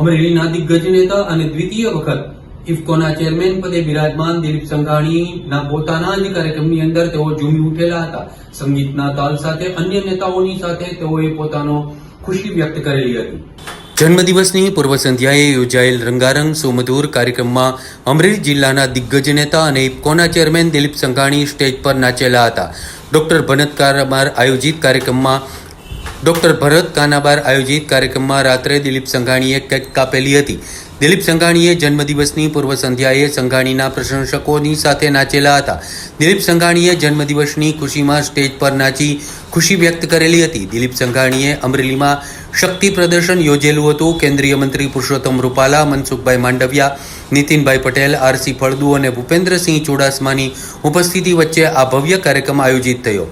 અમરેલીના દિગ્ગજ નેતા અને દ્વિતીય વખત ઇફકોના ચેરમેન પદે બિરાજમાન દિલીપ સંઘાણીના પોતાના જ કાર્યક્રમની અંદર તેઓ ઝૂમી ઉઠેલા હતા. સંગીતના તાલ સાથે અન્ય નેતાઓની સાથે તેઓએ પોતાનો ખુશી વ્યક્ત કરેલી હતી. જન્મદિવસની પૂર્વ સંધ્યાએ યોજાયેલ રંગારંગ સુમધુર કાર્યક્રમમાં અમરેલી જિલ્લાના દિગ્ગજ નેતા અને ઇફકોના ચેરમેન દિલીપ સંઘાણી સ્ટેજ પર નાચેલા હતા. ડોક્ટર ભનત કારાબાર આયોજિત કાર્યક્રમમાં ડોક્ટર ભરત કાનાબાર આયોજિત કાર્યક્રમમાં રાત્રે દિલીપ સંઘાણીએ કેક કાપેલી હતી. દિલીપ સંઘાણીએ જન્મદિવસની પૂર્વ સંધ્યાએ સંઘાણીના પ્રશંસકોની સાથે નાચેલા હતા. દિલીપ સંઘાણીએ જન્મદિવસની ખુશીમાં સ્ટેજ પર નાચી ખુશી વ્યક્ત કરેલી હતી. દિલીપ સંઘાણીએ અમરેલીમાં શક્તિ પ્રદર્શન યોજેલું હતું. કેન્દ્રીય મંત્રી પુરુષોત્તમ રૂપાલા, મનસુખભાઈ માંડવિયા, નીતિનભાઈ પટેલ, આરસી ફળદુ અને ભૂપેન્દ્રસિંહ ચુડાસમાની ઉપસ્થિતિ વચ્ચે આ ભવ્ય કાર્યક્રમ આયોજિત થયો.